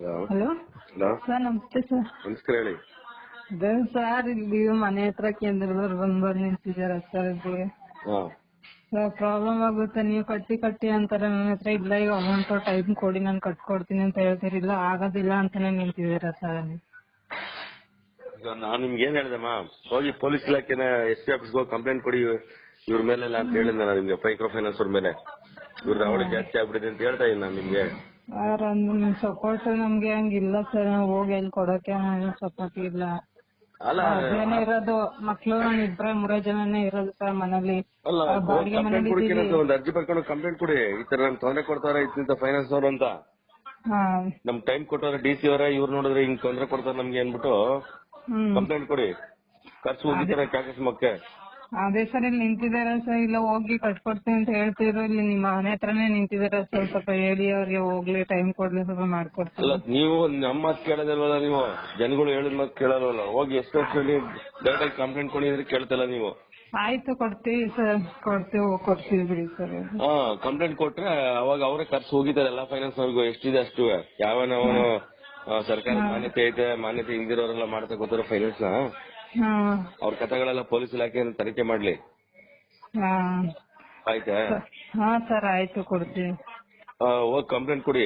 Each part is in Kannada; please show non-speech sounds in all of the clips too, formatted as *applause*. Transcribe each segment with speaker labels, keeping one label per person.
Speaker 1: ಹಲೋ
Speaker 2: ಹಲೋ ಸರ್ ನಮಸ್ತೆ ಸರ್
Speaker 1: ನಮಸ್ಕಾರ ಹೇಳಿ.
Speaker 2: ಅದೇ ಸರ್ ಇಲ್ಲಿ ಮನೆ ಹತ್ರ ಕೇಂದ್ರದವ್ರು ಬಂದ್ ಬಂದ್ ನಿಂತಿದ್ದಾರೆ ಸರ್ ಇಲ್ಲಿ ಪ್ರಾಬ್ಲಮ್ ಆಗುತ್ತೆ ನೀವು ಕಟ್ಟಿ ಕಟ್ಟಿ ಅಂತಾರೆ ನನ್ನ ಹತ್ರ ಇಲ್ಲ ಈಗ ಅಮೌಂಟ್ ಟೈಮ್ ಕೊಡಿ ನಾನು ಕಟ್ಕೊಡ್ತೀನಿ ಅಂತ ಹೇಳ್ತೀರಿ ಇಲ್ಲ ಆಗೋದಿಲ್ಲ ಅಂತಾನೆ ನಿಂತಿದ್ದೀರಾ ಸರ್
Speaker 1: ಈಗ ನಾನು ನಿಮ್ಗೆ ಏನ್ ಹೇಳ್ದಮ್ಮ ಹೋಗಿ ಪೊಲೀಸ್ ಇಲಾಖೆನ ಎಸ್ ಪಿ ಆಫೀಸ್ಗೆ ಹೋಗಿ ಕಂಪ್ಲೇಂಟ್ ಕೊಡಿ ಇವ್ರ ಮೇಲೆಲ್ಲ ಅಂತ ಹೇಳಿದ್ದೆ ನಾನು ನಿಮ್ಗೆ ಮೈಕ್ರೋ ಫೈನಾನ್ಸ್ ಅವ್ರ ಮೇಲೆ. ಇವ್ರ ಅವಳಿ ಜಾಸ್ತಿ ಆಗ್ಬಿಟ್ಟಿದೆ ಅಂತ ಹೇಳ್ತಾ ಇದ್ದೀನಿ ನಾನು ನಿಮ್ಗೆ.
Speaker 2: ಸರ್ ಅಂದ್ರೆ ಸಪೋರ್ಟ್ ನಮ್ಗೆ ಹಂಗಿಲ್ಲ ಸರ್. ನಾವು ಹೋಗಿ ಎಲ್ಲಿ ಕೊಡಕ್ಕೆ ಸಪೋರ್ಟ್ ಇಲ್ಲ.
Speaker 1: ಅಲ್ಲ
Speaker 2: ಅದೇನೇ ಇರೋದು ಮಕ್ಳು ನಾನು ಇಬ್ರೆ ಮೂರೇ ಜನನೇ ಇರೋದು ಸರ್ ಮನೇಲಿ.
Speaker 1: ಅಲ್ಲ
Speaker 2: ಬಾಡಿಗೆ
Speaker 1: ಕಂಪ್ಲೇಂಟ್
Speaker 2: ಮನೇಲಿ ಇದ್ದೀವಿ.
Speaker 1: ಒಂದು ಅರ್ಜಿ ಬರ್ಕೊಂಡು ಕಂಪ್ಲೇಂಟ್ ಕೊಡಿ. ಈ ತರ ನಮ್ಗೆ ತೊಂದರೆ ಕೊಡ್ತಾರ ಇಂತ ಫೈನಾನ್ಸ್ ಅವರು ಅಂತ.
Speaker 2: ಹಾ.
Speaker 1: ನಮ್ ಟೈಮ್ ಕೊಟ್ಟವ್ರೆ ಡಿ ಸಿ ಅವರ ಇವ್ರು ನೋಡಿದ್ರೆ ಹಿಂಗ್ ತೊಂದರೆ ಕೊಡ್ತಾರೆ ನಮ್ಗೆ ಅನ್ಬಿಟ್ಟು
Speaker 2: ಹ್ಮ್.
Speaker 1: ಕಂಪ್ಲೇಂಟ್ ಕೊಡಿ. ಖರ್ಚು ಹೋಗಿದ್ದಾರೆ ಕ್ಯಾಕಸ್ ಮಕ್ಕೆ
Speaker 2: ಅದೇ ಸರ್ ಇಲ್ಲಿ ನಿಂತಿದ್ದಾರೆ ಸರ್? ಇಲ್ಲ ಹೋಗಿ ಕಟ್ಕೊಡ್ತೀನಿ ಅಂತ ಹೇಳ್ತಿದ್ರು? ಇಲ್ಲಿ ನಿಮ್ಮ ಮನೆ ಹತ್ರನೇ ನಿಂತಿದ್ದಾರೆ ಸರ್? ಸ್ವಲ್ಪ ಹೇಳಿ ಅವ್ರಿಗೆ ಹೋಗ್ಲಿ ಟೈಮ್ ಕೊಡ್ಲಿ ಸ್ವಲ್ಪ
Speaker 1: ಅಲ್ಲ
Speaker 2: ಮಾಡ್ಕೊಡ್ತೀನಿ
Speaker 1: ನೀವು ನಮ್ಮ ಮಾತು ಕೇಳೋದಿಲ್ವಲ್ಲ ನೀವು? ಜನಗಳು ಹೇಳಿದ ಮಾತು ಕೇಳಲ್ವಲ್ಲ? ಹೋಗಿ ಎಷ್ಟು ವರ್ಷದಲ್ಲಿ ಡೈರೆಕ್ಟ್ ಆಗಿ ಕಂಪ್ಲೇಂಟ್ ಕೊಡಿದ್ರೆ ಕೇಳ್ತಲ್ಲ ನೀವು?
Speaker 2: ಆಯ್ತು ಕೊಡ್ತೀವಿ ಸರ್. ಕೊಡ್ತೀವಿ ಕೊಡ್ತೀವಿ ಬಿಡಿ ಸರ್.
Speaker 1: ಹಾ ಕಂಪ್ಲೇಂಟ್ ಕೊಟ್ರೆ ಅವಾಗ ಅವರೇ ಖರ್ಚು ಹೋಗಿದ್ದಾರೆ. ಎಲ್ಲಾ ಫೈನಾನ್ಸ್ ಅವ್ರಿಗೂ ಎಷ್ಟಿದೆ ಅಷ್ಟು? ಯಾವನ ಅವನು ಸರ್ಕಾರ ಮಾನ್ಯತೆ ಐತೆ ಮಾನ್ಯತೆ ಹಿಂದಿರೋರೆಲ್ಲ ಮಾಡ್ತಾ ಗೊತ್ತಿರೋ
Speaker 2: ಫೈನಾನ್ಸ್ನ?
Speaker 1: ಅವ್ರ ಕಥೆಗಳೆಲ್ಲ ಪೊಲೀಸ್ ಇಲಾಖೆ ತನಿಖೆ ಮಾಡ್ಲಿ.
Speaker 2: ಹಾ.
Speaker 1: ಆಯ್ತಾ?
Speaker 2: ಹಾ ಸರ್ ಆಯ್ತು ಕೊಡ್ತೀವಿ.
Speaker 1: ಹೋಗ್ ಕಂಪ್ಲೇಂಟ್ ಕೊಡಿ.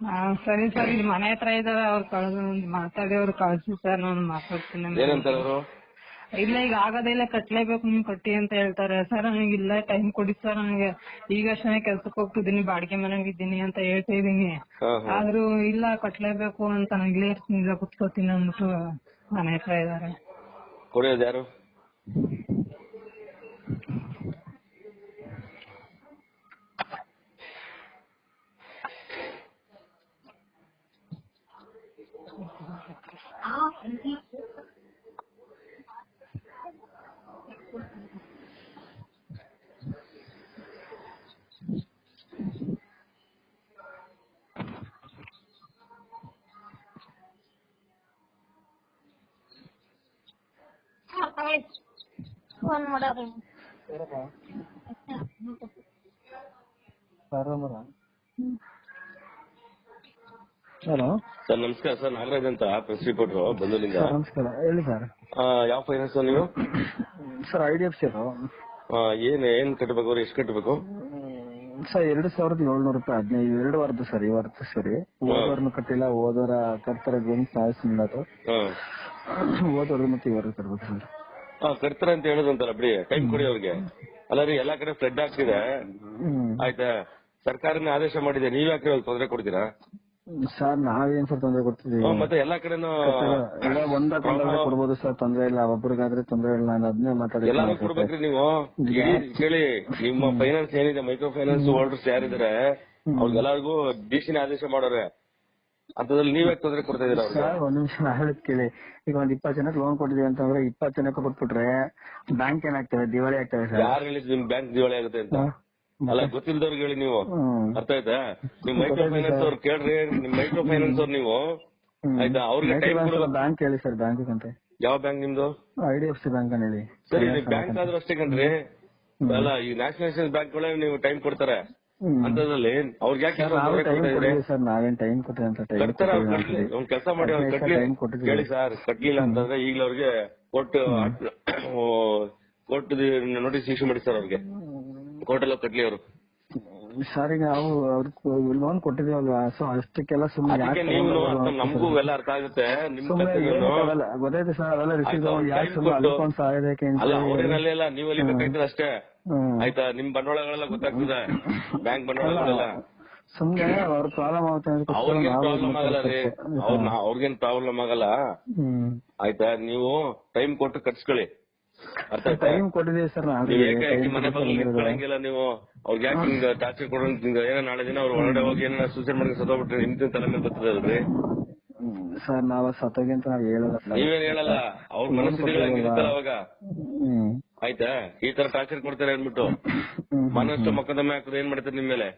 Speaker 2: ಹಾ ಸರಿ ಸರ್ ಇಲ್ಲಿ ಮನೆ ಹತ್ರ ಇದಾರೆ ಅವ್ರು ಕಳ್ದು ಮಾತಾಡಿ ಅವ್ರು ಕಳ್ಸಿ ಸರ್ ನಾನು ಮಾತಾಡ್ತೀನಿ.
Speaker 1: ಏನಂತಾರೆ ಅವರು?
Speaker 2: ಇಲ್ಲ ಈಗ ಆಗೋದಿಲ್ಲ ಕಟ್ಲೇಬೇಕು ನೀವು ಕಟ್ಟಿ ಅಂತ ಹೇಳ್ತಾರೆ. ಸರ್ ನನಗೆ ಇಲ್ಲ ಟೈಮ್ ಕೊಡಿ ಸರ್ ನನಗೆ ಈಗ ಅಷ್ಟೇ ಕೆಲ್ಸಕ್ಕೆ ಹೋಗ್ತಿದ್ದೀನಿ ಬಾಡಿಗೆ ಮನೆಗೆ ಇದ್ದೀನಿ ಅಂತ ಹೇಳ್ತಾ ಇದೀನಿ
Speaker 1: ಹಾ
Speaker 2: ಆದ್ರೂ ಇಲ್ಲ ಕಟ್ಲೇಬೇಕು ಅಂತ ನಾನು ಇಲ್ಲೇ ಇರ್ತೀನಿ ಇಲ್ಲ ಕುತ್ಕೋತೀನಿ ಅಂದ್ಬಿಟ್ಟು. ಮನೆ ಹತ್ರ ಇದಾರೆ
Speaker 1: ಕೊಡಿಯೋದು ಯಾರು
Speaker 3: ಫೋನ್ ಮಾಡೋರು
Speaker 4: ಹಲೋ.
Speaker 1: ಸರ್ ನಮಸ್ಕಾರ ಸರ್ ನಾಗರಾಜ್ ಅಂತ ಪ್ರೆಸ್ ರಿಪೋರ್ಟರ್ ಬಂದೂರಿಂದ.
Speaker 4: ಸರ್ ನಮಸ್ಕಾರ. ಹೇಳಿ ಸರ್.
Speaker 1: ಆ, ಯಾವ ಫೈನಾನ್ಸ್ ನೀವು?
Speaker 4: Sir I D F C
Speaker 1: ಆ, ಏನ್ ಏನ್ ಕಟ್ಟಬೇಕು ಅವ್ರು ಎಷ್ಟು ಕಟ್ಟಬೇಕು?
Speaker 4: ಸರ್ ಎರಡು ಸಾವಿರದ ಏಳ್ನೂರು ರೂಪಾಯಿ ಹದಿನೈದು ಎರಡು ವಾರದು ಸರ್ ಈ ವಾರದ ಸರಿ. ಓದೋರ್ನು ಕಟ್ಟಿಲ್ಲ ಹೋದವರ ಕಟ್ತಾರೆ ಗೇಮ್ಸ್ ಸಾಯಿಸಿಲ್ಲ ಅದು ಹೋದವ್ರದ್ದು ಮತ್ತೆ ಈ ವಾರ ಕಟ್ಬೇಕು ಸರ್.
Speaker 1: ಕಟ್ತಾರೆ ಅಂತ ಹೇಳುದಂತಲ್ಲ ಬಿಡಿ ಟೈಮ್ ಕೊಡಿ ಅವ್ರಿಗೆ. ಅಲ್ಲ ರೀ ಎಲ್ಲಾ ಕಡೆ ಫ್ಲಡ್ ಆಗ್ತಿದೆ. ಆಯ್ತಾ? ಸರ್ಕಾರನೇ ಆದೇಶ ಮಾಡಿದೆ ನೀವ್ ಯಾಕೆ ತೊಂದರೆ ಕೊಡ್ತೀರಾ?
Speaker 4: ಸರ್ ನಾವೇನ್ ಸರ್ ತೊಂದರೆ
Speaker 1: ಕೊಡ್ತೀವಿ? ಮತ್ತೆ ಎಲ್ಲಾ ಕಡೆನೂ
Speaker 4: ಎಲ್ಲ ಒಂದ ತೊಂದರೆ ಕೊಡ್ಬೋದು ಸರ್ ತೊಂದರೆ ಇಲ್ಲ. ಒಬ್ರಿಗಾದ್ರೆ ತೊಂದರೆ ಇಲ್ಲ ನಾನು ಅದನ್ನೇ ಮಾತಾಡಿ
Speaker 1: ಎಲ್ಲಾನು ಕೊಡ್ಬೇಕ್ರಿ ನೀವು. ಕೇಳಿ ನಿಮ್ಮ ಫೈನಾನ್ಸ್ ಏನಿದೆ ಮೈಕ್ರೋ ಫೈನಾನ್ಸ್ ಹೋಲ್ಡರ್ಸ್ ಯಾರಿದ್ದಾರೆ ಅವ್ರಿಗೆಲ್ಲರಿಗೂ ಡಿಸಿನ ಆದೇಶ ಮಾಡೋರೆ. ಅಂತದ್ರಲ್ಲಿ ನೀವ್ ಯಾಕೆ ತೊಂದರೆ ಕೊಡ್ತಾ ಇದೀರ ಅವ್ರಿಗೆ?
Speaker 4: ಸರ್ ಒಂದ್ ನಿಮಿಷ ಹೇಳೋದ್ ಕೇಳಿ. ಈಗ ಒಂದ್ ಇಪ್ಪತ್ತು ಜನಕ್ಕೆ ಲೋನ್ ಕೊಟ್ಟಿದೀವಿ ಅಂತಂದ್ರೆ ಇಪ್ಪತ್ತು ಜನಕ್ಕೆ ಕೊಟ್ಬಿಟ್ರೆ ಬ್ಯಾಂಕ್ ಏನಾಗ್ತದೆ? ದಿವಾಳಿ ಆಗ್ತದೆ ಸರ್.
Speaker 1: ಯಾರು ಹೇಳಿದ್ ನಿಮ್ ಬ್ಯಾಂಕ್ ದಿವಾಳಿ ಆಗುತ್ತೆ ಅಂತ? ಅಲ್ಲ ಗೊತ್ತಿಲ್ದವ್ರಿಗೆ ಹೇಳಿ ನೀವು. ಅರ್ಥ ಆಯ್ತಾ? ನಿಮ್ ಮೈಕ್ರೋ ಫೈನಾನ್ಸ್ ಅವ್ರು ಕೇಳ್ರಿ ನಿಮ್ ಮೈಕ್ರೋ ಫೈನಾನ್ಸ್ ಅವ್ರು ನೀವು. ಆಯ್ತಾ? ಅವ್ರಿಗೆ ಟೈಮ್
Speaker 4: ಬ್ಯಾಂಕ್ ಹೇಳಿ ಸರ್ ಬ್ಯಾಂಕ್ ಅಂತ
Speaker 1: ಯಾವ ಬ್ಯಾಂಕ್ ನಿಮ್ದು?
Speaker 4: I D F C bank ಅಂತ ಹೇಳಿ
Speaker 1: ಸರಿ ಬ್ಯಾಂಕ್ ಆದ್ರೂ ಅಷ್ಟೇ ಕಣ್ರಿ ಅಲ್ಲ ಈ ನ್ಯಾಷನಲೈಸೇಷನ್ ಬ್ಯಾಂಕ್ ಗಳೇ ನೀವು ಟೈಮ್ ಕೊಡ್ತಾರೆ. ಅಂತದ್ರಲ್ಲಿ ಅವ್ರಿಗೆ ಯಾಕೆ
Speaker 4: ಸರ್ ನಾವೇನ್ ಟೈಮ್ ಕೊಟ್ಟಿಲ್ಲ ಅಂತ ಟೈಮ್
Speaker 1: ಒಂದ್ ಕೆಲಸ ಮಾಡಿ ಅವ್ರು ಕಟ್ಲಿ. ಕೇಳಿ ಸರ್ ಕಟ್ಲಿಲ್ಲ ಅಂತಂದ್ರೆ ಈಗಲೇ ಅವ್ರಿಗೆ ಕೋರ್ಟ್ ಕೋರ್ಟ್ ನೋಟಿಸ್ ಇಶ್ಯೂ ಮಾಡಿ ಸರ್ ಅವ್ರಿಗೆ. ಕೋರ್ಟ್ ಎಲ್ಲ ಕಟ್ಲಿ ಅವರು.
Speaker 4: ಸರ್ ಈಗ ನಾವು ಅವ್ರಿಗೆ ಲೋನ್ ಕೊಟ್ಟಿದೀವಲ್ವಾ ಸೊ ಅಷ್ಟಕ್ಕೆಲ್ಲ ಸುಮ್ಮನೆ
Speaker 1: ಅದಕ್ಕೆ ನೀವು ನಮಗೂ ಎಲ್ಲ ಅರ್ಥ ಆಗುತ್ತೆ. ನಿಮ್
Speaker 4: ಸುಮ್ಮನೆ
Speaker 1: ಕಥೆಗಳನ್ನು
Speaker 4: ಗೊತ್ತಾಯ್ತು ಸರ್ ಅವೆಲ್ಲ ರಿಸೀವ್ ಯಾಕೆ ಸುಮ್ಮನೆ ಅಲ್ಕೊಂಡ್ ಸಾಯೋದಕ್ಕೆ
Speaker 1: ಅಲ್ಲ ಅವ್ರೇನಲ್ಲಿ ಇಲ್ಲ ನೀವು ಅಲ್ಲಿ ಬೇಕಾಗ್ತದೆ ಅಷ್ಟೇ. ಆಯ್ತಾ? ನಿಮ್ ಬಂಡವಾಳಗಳೆಲ್ಲ ಗೊತ್ತಾಗ್ತದೆ. ಬ್ಯಾಂಕ್ ಬಂಡವಾಳಗಳೆಲ್ಲ.
Speaker 4: ಸುಮ್ನೆ ಅವ್ರ ಪ್ರಾಬ್ಲಮ್ ಆಗುತ್ತೆ
Speaker 1: ಅವ್ರಿಗೇನ್ ಪ್ರಾಬ್ಲಮ್ ಆಗಲ್ಲ ರೀ. ಅವ್ರ ಅವ್ರಿಗೇನ್ ಪ್ರಾಬ್ಲಮ್ ಆಗಲ್ಲ. ಆಯ್ತಾ? ನೀವು ಟೈಮ್ ಕೊಟ್ಟು ಕಟ್ಸ್ಕೊಳ್ಳಿ.
Speaker 4: ಟೈಮ್ ಕೊಟ್ಟಿದೀವಿ ಸರ್ ನಾವು
Speaker 1: ಮನೆ ಬಗ್ಗೆ ನಿಂತ್ಕೊಳಂಗಿಲ್ಲ ನೀವು. ಅವ್ರಿಗೆ ಯಾಕೆ ಹಿಂಗ ಟಾರ್ಚರ್ ಕೊಡೋಂಗ್ ಏನೋ ನಾಳೆ ದಿನ ಅವ್ರ ಒಳಗಡೆ ಹೋಗಿ ಏನೋ ಸೂಸೈಡ್ ಮಾಡಿ ಸತ್ತೋಗ್ಬಿಟ್ರೆ ನಿಂತಿನ ತಲೆ ಮೇಲೆ ಬರ್ತದೆ ಅಲ್ರಿ?
Speaker 4: ಸರ್ ನಾವು ಸತ್ತೋಗಿ ಅಂತ ನಾವ್ ಹೇಳಲ್ಲ ಸರ್.
Speaker 1: ನೀವೇನ್ ಹೇಳಲ್ಲ? ಅವ್ರ ಮನಸ್ಥಿತಿಗಳು ಹಂಗಿರುತ್ತಲ್ಲ ಅವಾಗ. ಆಯ್ತಾ? ಈ ತರ ಟಾರ್ಚರ್ ಕೊಡ್ತಾರೆ ಅಂದ್ಬಿಟ್ಟು. ಮನಸ್ಸು ಮೊಕದ್ದಮೆ ಹಾಕಿದ್ರೆ ಏನ್ ಮಾಡ್ತಾರೆ ನಿಮ್ ಮೇಲೆ?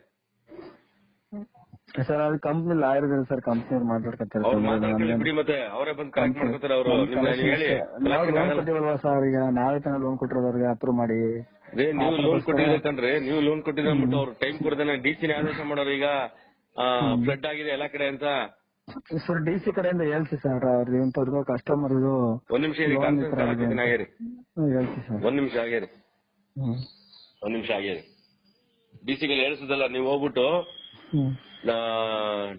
Speaker 4: ಸರ್ ಅದು ಕಂಪ್ನಿ ಲಾಯರ್ ಇದಾರೆ ಸರ್ ಕಂಪ್ನಿ ಅವ್ರು ಮಾತಾಡ್ಕೊತಾರೆ
Speaker 1: ಅವ್ರು ಮಾತಾಡ್ಕೊಳ್ಳಿ ಬಿಡಿ ಮತ್ತೆ ಅವರೇ ಬಂದು ಕರೆಕ್ಟ್ ಮಾಡ್ಕೊತಾರೆ ಅವರು. ನಿಮ್ಗೆ ಹೇಳಿ.
Speaker 4: ನಾವು
Speaker 1: collection
Speaker 4: ಲೋನ್ ಕೊಟ್ಟಿವಲ್ವಾ ಸರ್ ಈಗ? ನಾವೇ ತಾನೇ ಲೋನ್ ಕೊಟ್ಟಿರೋದವ್ರಿಗೆ ಅಪ್ರೂವ್ ಮಾಡಿ.
Speaker 1: ರೇ ನೀವು ಲೋನ್ ಕೊಟ್ಟಿದ್ರೆ ಕಣ್ರಿ ನೀವು ಲೋನ್ ಕೊಟ್ಟಿದ್ರೆ ಅಂದ್ಬಿಟ್ಟು ಅವ್ರು ಟೈಮ್ ಕೊಡ್ದೇನೆ ಡಿ ಸಿ ಆದೇಶ ಮಾಡೋರು ಈಗ ಫ್ಲಡ್ ಆಗಿದೆ ಎಲ್ಲಾ ಕಡೆ ಅಂತ?
Speaker 4: ಸರ್ ಡಿ ಸಿ ಕಡೆಯಿಂದ ಹೇಳ್ತಿ ಸರ್ ಅವ್ರದ್ದು ಇಂಥವ್ರದ್ದು ಕಸ್ಟಮರ್ ಇದು
Speaker 1: ಒಂದ್ ನಿಮಿಷ
Speaker 4: ಹೇಳ್ತಿ ಸರ್.
Speaker 1: ಒಂದ್ ನಿಮಿಷ ಆಗ್ಯಾರಿ ಒಂದ್ ನಿಮಿಷ ಆಗ್ಯಾರಿ ಡಿ ಸಿ ಗೆ ಹೇಳ್ಸದಲ್ಲ ನೀವು ಹೋಗ್ಬಿಟ್ಟು
Speaker 4: ಹ್ಮ್.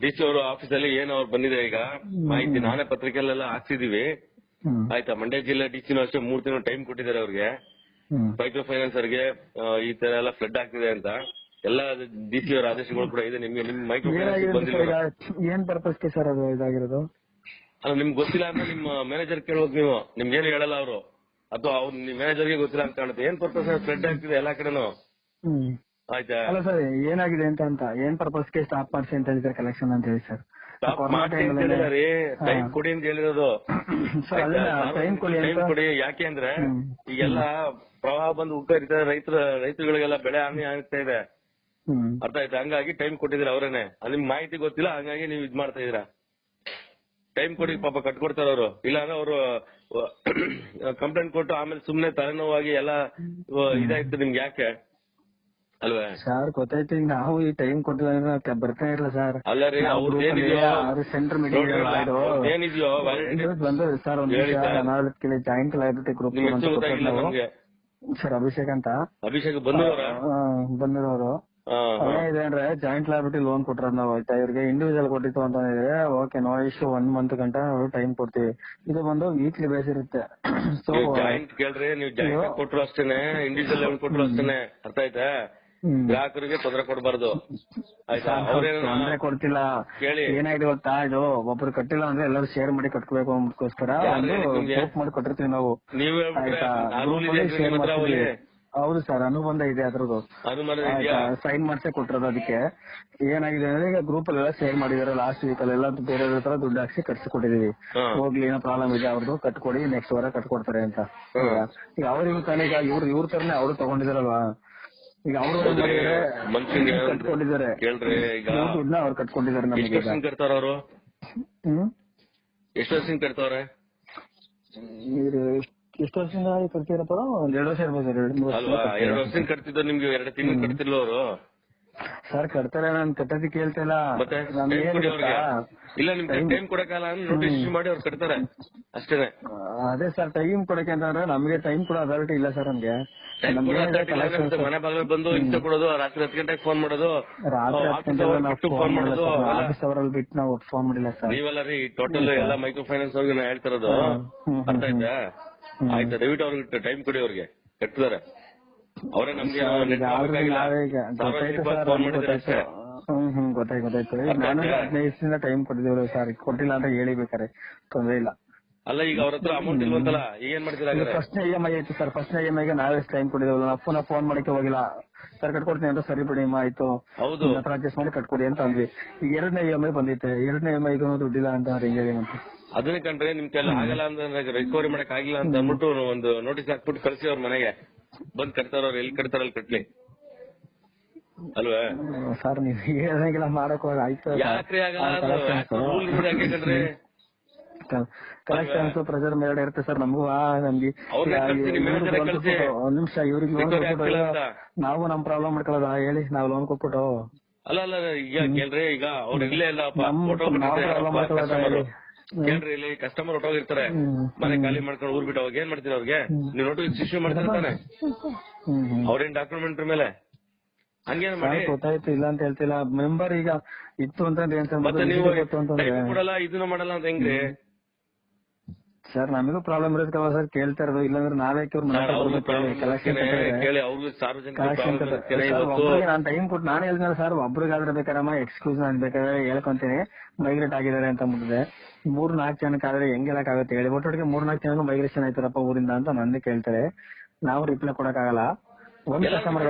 Speaker 1: ಡಿ ಸಿ ಅವರು ಆಫೀಸಲ್ಲಿ ಏನ್ ಅವ್ರು ಬಂದಿದೆ ಈಗ ಮಾಹಿತಿ ನಾನೇ ಪತ್ರಿಕೆಯಲ್ಲೆಲ್ಲ ಹಾಕ್ಸಿದೀವಿ. ಆಯ್ತಾ ಮಂಡ್ಯ ಜಿಲ್ಲಾ ಡಿ ಸಿನೂ ಅಷ್ಟೇ ಮೂರ್ ತಿಂಗಳು ಟೈಮ್ ಕೊಟ್ಟಿದ್ದಾರೆ ಅವ್ರಿಗೆ. ಮೈಕ್ರೋ ಫೈನಾನ್ಸ್ ಅವರಿಗೆ ಈ ತರ ಎಲ್ಲ ಫ್ಲಡ್ ಆಗ್ತಿದೆ ಅಂತ. ಎಲ್ಲ ಡಿ ಸಿ ಅವರ ಆದೇಶಗಳು ಕೂಡ ಇದೆ ನಿಮ್ಗೆ ನಿಮ್ ಮೈಕ್ರೋ ಫೈನಾನ್ಸ್ ಬಂದಿಲ್ಲ
Speaker 4: ಏನ್ ಪರ್ಪಸ್ಗೆ ಸರ್ ಅದು ಇದಾಗಿರೋದು?
Speaker 1: ಅಲ್ಲ ನಿಮ್ಗೆ ಗೊತ್ತಿಲ್ಲ ಅಂದ್ರೆ ನಿಮ್ಮ ಮ್ಯಾನೇಜರ್ ಕೇಳೋದು ನೀವು. ನಿಮ್ಗೆ ಏನು ಹೇಳಲ್ಲ ಅವರು. ಅಥವಾ ಅವ್ರು ನಿಮ್ ಮ್ಯಾನೇಜರ್ಗೆ ಗೊತ್ತಿಲ್ಲ ಅಂತ ಕಾಣುತ್ತೆ. ಏನ್ ಪರ್ಪಸ್ ಫ್ಲಡ್ ಆಗ್ತಿದೆ ಎಲ್ಲಾ ಕಡೆನೂ? ಆಯ್ತಾ?
Speaker 4: ಅಲ್ಲ ಸರ್ ಏನಾಗಿದೆ ಅಂತ ಅಂತ ಏನ್ ಪರ್ಪಸ್ಗೆ ಸ್ಟಾಪ್ ಮಾಡಿಸಿ ಅಂತ ಹೇಳಿದ್ರೆ ಕಲೆಕ್ಷನ್ ಅಂತ ಹೇಳಿ ಸರ್.
Speaker 1: ಟೈಮ್ ಕೊಡಿ ಅಂತ ಹೇಳಿರೋದು. *coughs*
Speaker 4: ಅಲ್ಲ ಟೈಮ್ ಕೊಡಿ
Speaker 1: ಯಾಕೆ ಅಂದ್ರೆ. ಈಗೆಲ್ಲ ಪ್ರವಾಹ ಬಂದು ಉಗ್ಗರಿತ ರೈತರ ರೈತರುಗಳಿಗೆಲ್ಲ ಬೆಳೆ ಹಾನಿ ಆಗ್ತಾ ಇದೆ. ಅರ್ಥ ಆಯ್ತಾ? ಹಂಗಾಗಿ ಟೈಮ್ ಕೊಟ್ಟಿದ್ರ ಅವರೇನೆ. ಅದು ನಿಮ್ಗೆ ಮಾಹಿತಿ ಗೊತ್ತಿಲ್ಲ ಹಂಗಾಗಿ ನೀವು ಇದ್ ಮಾಡ್ತಾ ಇದೀರಾ ಟೈಮ್ ಕೊಡಿ ಪಾಪ ಕಟ್ಕೊಡ್ತಾರ ಅವರು. ಇಲ್ಲ ಅಂದ್ರೆ ಅವರು *coughs* ಕಂಪ್ಲೇಂಟ್ ಕೊಟ್ಟು ಆಮೇಲೆ ಸುಮ್ನೆ ತಲೆನೋವಾಗಿ ಎಲ್ಲ ಇದಾಯ್ತು ನಿಮ್ಗೆ ಯಾಕೆ? ಅಲ್ವೇ?
Speaker 4: ಸರ್ ಗೊತ್ತಾಯ್ತು ಈಗ ನಾವು ಈ ಟೈಮ್ ಕೊಟ್ಟಿಲ್ಲ ಬರ್ತಾ ಇಲ್ಲ ಸರ್
Speaker 1: ಅಲ್ಲ ರೀ ಏನಿದೆಯೋ?
Speaker 4: ಸೆಂಟರ್
Speaker 1: ಏನಿದೆಯೋ? Validity-
Speaker 4: ಸರ್ ಒಂದು
Speaker 1: sir.
Speaker 4: Joint library group sir Abhishek ಅಂತ.
Speaker 1: ಅಭಿಷೇಕ್ ಬಂದವರ?
Speaker 4: ಬಂದಿರೋರು. ಇದೆ ಅಂದ್ರೆ ಜಾಯಿಂಟ್ ಲೈಬ್ರರಿ ಲೋನ್ ಕೊಟ್ಟಿರೋದು ನಾವು ಆಯ್ತಾ? ಇವ್ರಿಗೆ ಇಂಡಿವಿಜುವಲ್ ಕೊಟ್ಟಿತ್ತು ಅಂತ ಇದ್ರೆ okay no issue one month ಗಂಟ ಟೈಮ್ ಕೊಡ್ತೀವಿ. ಇದು ಬಂದು ವೀಕ್ಲಿ ಬೇಸ್ ಇರುತ್ತೆ. ಸೊ
Speaker 1: ಜಾಯಿಂಟ್ ಕೇಳ್ರಿ ನೀವು ಜಾಯಿಂಟ್ ಕೊಟ್ರು ಅಷ್ಟೇನೆ ಇಂಡಿವಿಜುವಲ್ ಲೋನ್ ಕೊಟ್ರು ಅಷ್ಟೇನೆ. ಅರ್ಥ ಆಯ್ತಾ? ಗ್ರಾಹಕರಿಗೆ ತೊಂದರೆ ಕೊಡಬಾರ್ದು. ಆಯ್ತಾ? ಅವ್ರೇನ
Speaker 4: ತೊಂದ್ರೆ ಕೊಡ್ತಿಲ್ಲ.
Speaker 1: ಕೇಳಿ.
Speaker 4: ಏನಾಗಿದೆ ಗೊತ್ತಾ ಇದು? ಒಬ್ರು ಕಟ್ಟಿಲ್ಲ ಅಂದ್ರೆ ಎಲ್ಲರೂ ಶೇರ್ ಮಾಡಿ ಕಟ್ಟಬೇಕು ಅಂದ್ಕೋಸ್ಕರ ಒಂದು? ಮಾಡಿ ಕೊಟ್ಟಿರ್ತೀವಿ ನಾವು. ಆಯ್ತಾ?
Speaker 1: ಇದೆ
Speaker 4: ಮಾಡ್ತೀವಿ. ಹೌದು ಸರ್ ಅನುಬಂಧ ಇದೆ ಅದ್ರದ್ದು.
Speaker 1: ಅನುಮಾನ ಇದೆಯಾ?
Speaker 4: ಸೈನ್ ಮಾಡ್ಸೇ ಕೊಟ್ಟಿರೋದು ಅದಕ್ಕೆ. ಏನಾಗಿದೆ ಅಂದ್ರೆ ಈಗ ಗ್ರೂಪ್ ಅಲ್ಲೆಲ್ಲ ಶೇರ್ ಮಾಡಿದಾರೆ ಲಾಸ್ಟ್ ವೀಕ್ ಅಲ್ಲೆಲ್ಲ ಬೇರೆ ತರ ದುಡ್ಡು ಹಾಕಿ ಕಟ್ಸಿಕೊಟ್ಟಿದೀವಿ.
Speaker 1: ಹಾ.
Speaker 4: ಹೋಗ್ಲಿ ಏನೋ ಪ್ರಾಬ್ಲಮ್ ಇದೆ ಅವ್ರದ್ದು ಕಟ್ಕೊಡಿ ನೆಕ್ಸ್ಟ್ ವಾರ ಕಟ್ಕೊಡ್ತಾರೆ ಅಂತ. ಈಗ ಅವ್ರಿಗೂ ತಾನೇ ಈಗ ಇವ್ರು ಇವ್ರ ತರನೇ ಅವ್ರು ತಗೊಂಡಿದಾರಲ್ವಾ? ಈಗ ಅವರು ಕಟ್ಕೊಂಡಿದ್ದಾರೆ.
Speaker 1: ಕೇಳ್ರಿ ಈಗ
Speaker 4: ದುಡ್ಡನ್ನ ಅವ್ರು ಕಟ್ಕೊಂಡಿದ್ದಾರೆ
Speaker 1: ಎಷ್ಟು
Speaker 4: ನಮಗೆ
Speaker 1: ವರ್ಷದಿಂದ ಕಟ್ತಾರ ಅವರು? ಎಷ್ಟು ವರ್ಷದಿಂದ ಕಟ್ತಾವ್ರೆ?
Speaker 4: ಎಷ್ಟು ವರ್ಷದಿಂದ ಕಟ್ತೀರಪ್ಪ ಒಂದ್ ಎರಡು ವರ್ಷ ಇರ್ಬೋದು ಎರಡು ಮೂರು ವರ್ಷ
Speaker 1: ಅಲ್ವಾ? ಎರಡು ವರ್ಷದಿಂದ ಕಟ್ತಿದ್ರು ನಿಮ್ಗೆ ಎರಡು ತಿಂಗಳು ಕಟ್ತಿಲ್ಲ ಅವರು?
Speaker 4: ಸರ್ ಕಟ್ತಾರೆ ನಾನು ಕಟ್ಟೋದಕ್ಕೆ ಕೇಳ್ತಾ ಇಲ್ಲ
Speaker 1: ಮತ್ತೆ ಕೊಡಿ ಅವ್ರಿಗೆ.
Speaker 4: ಗೊತ್ತಾ?
Speaker 1: ಇಲ್ಲ ನಿಮ್ಗೆ ಟೈಮ್ ಕೊಡಕ್ಕಲ್ಲ ನೋಟಿಸ್ ಇಶ್ಯೂ ಮಾಡಿ ಅವ್ರು ಕಟ್ತಾರೆ. ಅಷ್ಟೇನೆ.
Speaker 4: ಅದೇ ಸರ್ ಟೈಮ್ ಕೊಡಕ್ಕೆ ಅಂತಂದ್ರೆ ನಮಗೆ ಟೈಮ್ ಕೂಡ ಅಥಾರಿಟಿ ಇಲ್ಲ ಸರ್ ನಮ್ಗೆ.
Speaker 1: ಟೈಮ್
Speaker 4: ನಮ್ಗೆ
Speaker 1: ಕೊಡೋ
Speaker 4: ಏನಿದೆ
Speaker 1: authority ಇಲ್ಲ ಅಂದ್ರೆ
Speaker 4: collections-
Speaker 1: ಮನೆ ಬಾಗಿಲು ಬಂದು ಹಿಂಸೆ ಕೊಡೋದು ರಾತ್ರಿ ಹತ್ತು ಗಂಟೆಗೆ ಫೋನ್ ಮಾಡೋದು
Speaker 4: ರಾತ್ರಿ ಹತ್ತು ಗಂಟೆಗೆ ನಾವು ಫೋನ್
Speaker 1: ಫೋನ್
Speaker 4: ಮಾಡಿಲ್ಲ
Speaker 1: ಮಾಡೋದು
Speaker 4: ಸರ್.
Speaker 1: ಅವೆಲ್ಲ
Speaker 4: ಆಫೀಸ್ ಅವರಲ್ಲಿ ಬಿಟ್ಟು ನಾವು ಫೋನ್ ಮಾಡಿಲ್ಲ ಸರ್.
Speaker 1: ನೀವೆಲ್ಲ ರೀ ಟೋಟಲ್ ಎಲ್ಲ ಮೈಕ್ರೋ ಫೈನಾನ್ಸ್ ಅವ್ರಿಗೆ ನಾ ಹೇಳ್ತಿರೋದು
Speaker 4: ಹ್ಮ್, ಹ್ಮ್,
Speaker 1: ಅರ್ಥ ಆಯ್ತಾ? ಆಯ್ತಾ? ದಯವಿಟ್ಟು ಅವ್ರಿಗೆ ಟೈಮ್ ಕೊಡಿ ಅವ್ರಿಗೆ. ಕಟ್ಟಿದಾರೆ ಅವರೇ ನಮ್ಗೆ
Speaker 4: ಹ್ಮ್ ಹ್ಮ್ ಗೊತ್ತಾಯ್ತು ಗೊತ್ತಾಯ್ತು. ನಾನು ಹದಿನೈದು ದಿನ ಟೈಮ್ ಕೊಟ್ಟಿದ್ದೀವಿ ಸರ್ ಕೊಟ್ಟಿಲ್ಲ ಅಂತ ಹೇಳಿ ಬೇಕಾರೆ ತೊಂದ್ರೆ ಇಲ್ಲ.
Speaker 1: ಅಲ್ಲ ಈಗ ಅವ್ರ ಹತ್ರ ಅಮೌಂಟ್ ಇಲ್ವಂತಲ್ಲ ಈಗ ಏನ್ ಮಾಡ್ತೀರಾ
Speaker 4: ಫಸ್ಟ್ ಇ ಎಂ ಐ ಐತಿ ಸರ್ ಫಸ್ಟ್ ಇ ಎಂ ಐಗೆ ನಾವೇ ಟೈಮ್ ಕೊಟ್ಟಿದ್ದೇವಲ್ಲ ನಾವು ಪುನಃ ಫೋನ್ ಮಾಡಕ್ಕೆ ಹೋಗಿಲ್ಲ. ಸರ್ ಕಟ್ಕೊಡ್ತೀನಿ ಅಂತ ಸರಿ ಬಿಡಿ ಅಮ್ಮ ಆಯ್ತು. ಹತ್ರ ಅಡ್ಜಸ್ಟ್ ಮಾಡಿ ಕಟ್ಕೊಡಿ ಅಂತ ಅಂದ್ವಿ. ಈಗ ಎರಡನೇ ಇ ಎಂ ಐ ಬಂದೈತೆ ಎರಡನೇ ಇ ಎಂ ಐಗೂ ದುಡ್ಡಿಲ್ಲ ಅಂತ ಹೆಂಗೆ ಅಂತ
Speaker 1: ಅದನ್ನ ಕಂಡ್ರೆ ನಿಮ್ ಕೈಲಿ ಆಗಲ್ಲ ಅಂದ್ರೆ ರಿಕವರಿ ಮಾಡಕ್ ಆಗಿಲ್ಲ ಅಂತ ಅಂದ್ಬಿಟ್ಟು ಒಂದು ನೋಟಿಸ್ ಹಾಕ್ಬಿಟ್ಟು ಕಳ್ಸಿ ಅವ್ರ ಮನೆಗೆ. ಬಂದ್ ಕಟ್ತಾರ ಅವ್ರು ಎಲ್ಲಿ ಕಟ್ತಾರ ಅಲ್ಲಿ ಕಟ್ಲಿ. ಅಲ್ವಾ?
Speaker 4: ಸರ್ ನೀವು ಹೇಳ್ದಂಗೆಲ್ಲ ಮಾಡಕ್ ಹೋಗಿ ಆಯ್ತು
Speaker 1: ಯಾಕ್ರಿ ಆಗಲ್ಲ
Speaker 4: ಕಲೆಕ್ಷನ್ಸ್ ಪ್ರೆಷರ್ ಮೇಲೆ ಇರುತ್ತೆ ಸರ್ ನಮಗೂ ಆ ನಮ್ಗೆ. ಒಂದ್ ನಿಮಿಷ ಇವ್ರಿಗೆ ಲೋನ್
Speaker 1: Recovery
Speaker 4: ನಾವು ನಮ್ ಪ್ರಾಬ್ಲಮ್ ಮಾಡ್ಕೊಳ್ಳೋದ? ಹೇಳಿ ನಾವ್ ಲೋನ್ ಕೊಟ್ಬಿಟ್ಟು.
Speaker 1: ಅಲ್ಲ ಅಲ್ಲ ಈಗ ಕೇಳ್ರಿ ಈಗ ಅವ್ರು ಇಲ್ಲೇ ಇಲ್ಲ ಕೇಳ್ರಿ ಇಲ್ಲಿ ಕಸ್ಟಮರ್ ಹೊಟ್ಟೋಗಿರ್ತಾರೆ. ಮನೆ ಖಾಲಿ ಮಾಡ್ಕೊಂಡು ಊರ್ ಬಿಟ್ಟು ಅವಾಗ ಏನ್ ಮಾಡ್ತೀರ ಅವ್ರಿಗೆ? ನೀವು ನೋಟಿಸ್ ಇಶ್ಯೂ ಮಾಡ್ತಾರೆ ತಾನೆ? ಅವ್ರೇನ್ ಡಾಕ್ಯುಮೆಂಟ್ ಮೇಲೆ? ಹಂಗೇನ್ ಮಾಡಿ?
Speaker 4: ಗೊತ್ತಾಯ್ತು ಇಲ್ಲ ಅಂತ ಹೇಳ್ತಿಲ್ಲ. ಮೆಂಬರ್ ಈಗ ಇತ್ತು ಅಂತಂದ್ರೆ ಏನ್
Speaker 1: ಮತ್ತೆ ನೀವು ಕೊಡಲ್ಲ ಇದನ್ನ ಮಾಡಲ್ಲ ಅಂತ ಹೆಂಗ್ರಿ?
Speaker 4: ಸರ್ ನಮಗೂ ಪ್ರಾಬ್ಲಮ್ ಇರೋದಕ್ಕಲ್ಲ ಸರ್? ಕೇಳ್ತಾ ಇರೋದು ಇಲ್ಲಾಂದ್ರೆ ನಾವೇ ಇವ್ರ ಮನೆ ನಾನು ಟೈಮ್ ಕೊಟ್ಟು ನಾನು ಹೇಳಿದ್ನಲ್ಲ ಸರ್ ಒಬ್ರಿಗಾದ್ರೆ ಬೇಕಾರಮ್ಮ ಎಕ್ಸ್ಕ್ಯೂಸ್ ನಾನು ಬೇಕಾದ್ರೆ ಹೇಳ್ಕೊಂತೀನಿ. ಮೈಗ್ರೇಟ್ ಆಗಿದ್ದಾರೆ ಅಂತ ಅಂದ್ಬಿಟ್ಟಿದೆ. ಮೂರ್ ನಾಲ್ಕು ಜನಕ್ಕೆ ಆದ್ರೆ ಹೆಂಗ್ ಹೇಳಕ್ಕಾಗುತ್ತೆ ಹೇಳಿ. ಒಟ್ಟೊಟ್ಟಿಗೆ ಮೂರ್ ನಾಲ್ಕು ಜನಕ್ಕೂ ಮೈಗ್ರೇಷನ್ ಆಯ್ತಾರಪ್ಪ ಊರಿಂದ ಅಂತ ನಂದೇ ಕೇಳ್ತಾರೆ. ನಾವು ರಿಪ್ಲೈ ಕೊಡಕ್ಕಾಗಲ್ಲ. ಒಂದ್
Speaker 1: ಎಲ್ಲ
Speaker 4: ಕಸ್ಟಮರ್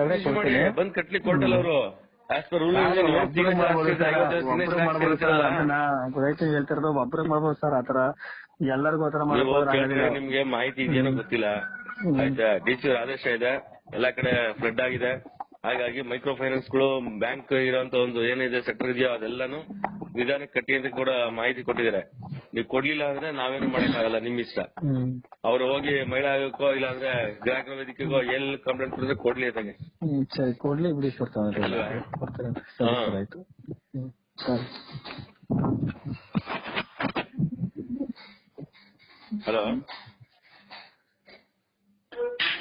Speaker 1: ಬಂದ್ ಕಟ್ಲಿ ಕೊಟ್ಟಲ್ಲ ಅವರು.
Speaker 4: ಹೇಳ್ತಿರೋದು ಒಬ್ರಿಗೆ ಮಾಡ್ಬೋದು ಸರ್ ಆತರ ಎಲ್ಲರಿಗೂ ಆತರ
Speaker 1: ನೀವು
Speaker 4: ಮಾಡ್ಬೋದು
Speaker 1: ಕೇಳಿದ್ರೆ ನಿಮ್ಗೆ ಮಾಹಿತಿ ಇದೆಯೇನೋ ಗೊತ್ತಿಲ್ಲ. ಆಯ್ತಾ? ಡಿ ಸಿ ಆದೇಶ ಇದೆ. ಎಲ್ಲಾ ಕಡೆ ಫ್ಲಡ್ ಆಗಿದೆ. ಹಾಗಾಗಿ ಮೈಕ್ರೋ ಫೈನಾನ್ಸ್ಗಳು ಬ್ಯಾಂಕ್ ಇರುವಂತ ಒಂದು ಏನಿದೆ ಸೆಕ್ಟರ್ ಇದೆಯೋ ಅದೆಲ್ಲಾನು ನಿಧಾನಕ್ಕೆ ಕಟ್ಟಿ ಅಂತ ಕೂಡ ಮಾಹಿತಿ ಕೊಟ್ಟಿದ್ದಾರೆ. ನೀವು ಕೊಡ್ಲಿಲ್ಲ ಅಂದ್ರೆ ನಾವೇನು ಮಾಡಕ್ಕಾಗಲ್ಲ ನಿಮ್ ಇಷ್ಟ. ಅವ್ರು ಹೋಗಿ ಮಹಿಳಾ ಆಯೋಗಕ್ಕೋ ಇಲ್ಲಾಂದ್ರೆ ಗ್ರಾಹಕರ ವೇದಿಕೆಗೋ ಎಲ್ ಕಂಪ್ಲೇಂಟ್ ಕೊಡಿದ್ರೆ ಕೊಡ್ಲಿ ಅದಂಗೆ
Speaker 4: ಸರಿ ಕೊಡ್ಲಿ ಬಿಡಿ ಇಲ್ಲ ಕೊಡ್ತಾರೆ ಸರಿ
Speaker 1: ಹಾ.
Speaker 4: ಸರ್ ಆಯ್ತು ಹ್ಮ್ ಸರಿ
Speaker 1: ಹಲೋ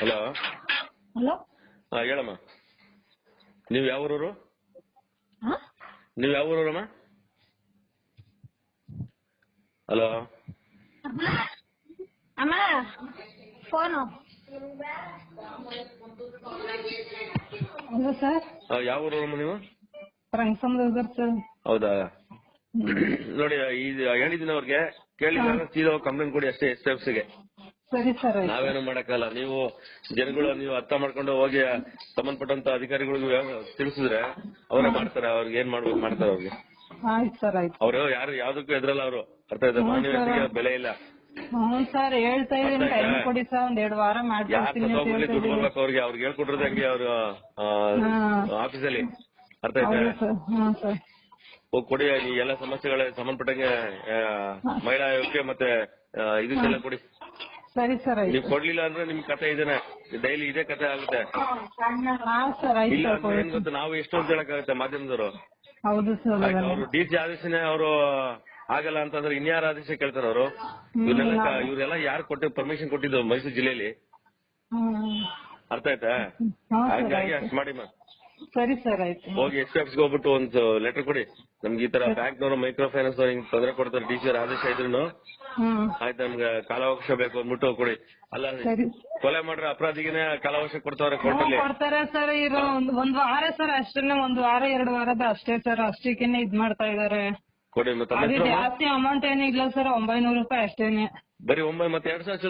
Speaker 1: ಹಲೋ
Speaker 3: ಹಲೋ?
Speaker 1: ಹಾ ಹೇಳಮ್ಮ. ನೀವ್ ಯಾವ ಊರವರು? ನೀವ್ ಯಾವ ಊರವ್ರಮ್ಮ? ಹಲೋ
Speaker 3: ಅಮ್ಮ ಫೋನು.
Speaker 2: Hello sir.
Speaker 1: ಯಾವ ಊರವ್ರಮ್ಮ ನೀವು?
Speaker 2: ರಂಗಸಮುದ್ರ ಸರ್.
Speaker 1: ಹೌದಾ? ನೋಡಿ ಇದು ಹೇಳಿದ್ದೀನಿ ಅವ್ರಿಗೆ ಕೇಳಿದ್ರೆ ಸೀದಾ ಕಂಪ್ಲೇಂಟ್ ಕೊಡಿ ಅಷ್ಟೇ ಎಸ್ ಎಫ್ಗೆ
Speaker 2: ಸರಿ ಸರ್
Speaker 1: ನಾವೇನು ಮಾಡಕ್ಕಲ್ಲ ನೀವು ಜನಗಳು ನೀವು ಅರ್ಥ ಮಾಡ್ಕೊಂಡು ಹೋಗಿ ಸಂಬಂಧಪಟ್ಟಂತ ಅಧಿಕಾರಿಗಳಿಗೂ ತಿಳಿಸಿದ್ರೆ ಅವರೇ ಮಾಡ್ತಾರೆ ಅವ್ರಿಗೆ ಏನ್ ಮಾಡ್ಬೇಕು ಮಾಡ್ತಾರೆ ಅವ್ರಿಗೆ.
Speaker 2: ಆಯ್ತು ಸರ್ ಆಯ್ತು.
Speaker 1: ಅವ್ರು ಯಾರು ಯಾವ್ದಕ್ಕೂ ಎದ್ರಲ್ಲ ಅವರು. ಅರ್ಥ ಇದೆ ಬೆಲೆ ಇಲ್ಲ.
Speaker 2: ಸರ್ ಹೇಳ್ತಾ ಇದೀನಿ ಟೈಮ್ ಕೊಡಿ ಸರ್ ಒಂದ್ ಎರಡು ವಾರ ಮಾಡ್ಕೊಡ್ತೀನಿ ಅಂತ
Speaker 1: ದುಡ್ಡು ಬರ್ಬೇಕು ಅವ್ರಿಗೆ ಅವ್ರಿಗೆ ಹೇಳ್ಕೊಟ್ರದ್ದು ಹಂಗೆ ಅವರು ಆಫೀಸಲ್ಲಿ. ಅರ್ಥ ಆಯ್ತಾ? ಕೊಡಿ ಈ ಎಲ್ಲ ಸಮಸ್ಯೆಗಳ ಸಂಬಂಧಪಟ್ಟಂಗೆ ಮಹಿಳಾ ಆಯೋಗಕ್ಕೆ ಮತ್ತೆ ಇದಕ್ಕೆಲ್ಲ ಕೊಡಿ.
Speaker 2: ಸರಿ ಸರ್
Speaker 1: ನೀವು ಕೊಡ್ಲಿಲ್ಲ ಅಂದ್ರೆ ನಿಮ್ ಕತೆ ಇದೇನೆ. ಡೈಲಿ ಇದೇ ಕತೆ ಆಗುತ್ತೆ. ಇಲ್ಲ
Speaker 2: ಸರ್
Speaker 1: ಅಂದ್ರೆ ಏನ್ ಗೊತ್ತಾ ನಾವು ಎಷ್ಟು ಅಂತ ಹೇಳಕ್ಕಾಗುತ್ತೆ ಮಾಧ್ಯಮದವರು.
Speaker 2: ಹೌದು ಸರ್
Speaker 1: ಅವರು ಡಿ ಸಿ ಆದೇಶನೇ ಅವರು ಆಗಲ್ಲ ಅಂತಂದ್ರೆ ಇನ್ಯಾರ ಆದೇಶ ಕೇಳ್ತಾರ ಅವರು? ಇವ್ರನ್ನೆಲ್ಲ ಇವ್ರೆಲ್ಲ ಯಾರು ಕೊಟ್ಟು ಪರ್ಮಿಷನ್ ಕೊಟ್ಟಿದ್ದು ಮೈಸೂರು ಜಿಲ್ಲೆಯಲ್ಲಿ? ಅರ್ಥ ಆಯ್ತಾ? ಹಾಗಾಗಿ
Speaker 2: ಆಯ್ತು.
Speaker 1: ಮಾಡಿ ಮಾ
Speaker 2: ಸರಿ ಸರ್ ಆಯ್ತು.
Speaker 1: ಹೋಗಿ ಎಸ್ ಆಫೀಸ್ಗೆ ಹೋಗ್ಬಿಟ್ಟು ಒಂದು ಲೆಟರ್ ಕೊಡಿ. ನಮ್ಗೆ ಈ ತರ ಬ್ಯಾಂಕ್ನವರು ಮೈಕ್ರೋ ಫೈನಾನ್ಸ್ ಅವ್ರು ಹಿಂಗ್ ತೊಂದರೆ ಕೊಡ್ತಾರೆ ಡಿ ಸಿ ಆದೇಶ ಇದ್ರು
Speaker 2: ಹ್ಮ್.
Speaker 1: ಆಯ್ತು ನಮ್ಗೆ ಕಾಲಾವಕಾಶ ಬೇಕು ಅಂದ್ಬಿಟ್ಟು ಕೊಡಿ. ಅಲ್ಲ
Speaker 2: ಸರಿ
Speaker 1: ಕೊಲೆ ಮಾಡ್ರೆ ಅಪರಾಧಿಗೆ ಕಾಲಾವಕಾಶ ಕೊಡ್ತಾವ್ರೆ
Speaker 2: ಕೊಡ್ತಾರೆ ಸರ್ ಇರೋ ಒಂದ್ ಒಂದ್ ವಾರ ಸರ್ ಅಷ್ಟೇನೆ ಒಂದ್ ವಾರ ಎರಡು ವಾರದ ಅಷ್ಟೇ ಸರ್ ಅಷ್ಟಕ್ಕೇನೆ ಇದ್ ಮಾಡ್ತಾ ಇದಾರೆ.
Speaker 1: ಕೊಡಿ ಮತ್ತೆ
Speaker 2: ಅದು ಜಾಸ್ತಿ ಅಮೌಂಟ್ ಏನಿಲ್ಲ ಸರ್ ಒಂಬೈನೂರು ರೂಪಾಯಿ ಅಷ್ಟೇನೆ.
Speaker 1: ಬರೀ ಒಂಬೈ ಮತ್ತೆ ಎರಡ್ ಸಾವಿರ ಚಿಲ್ಲರೆ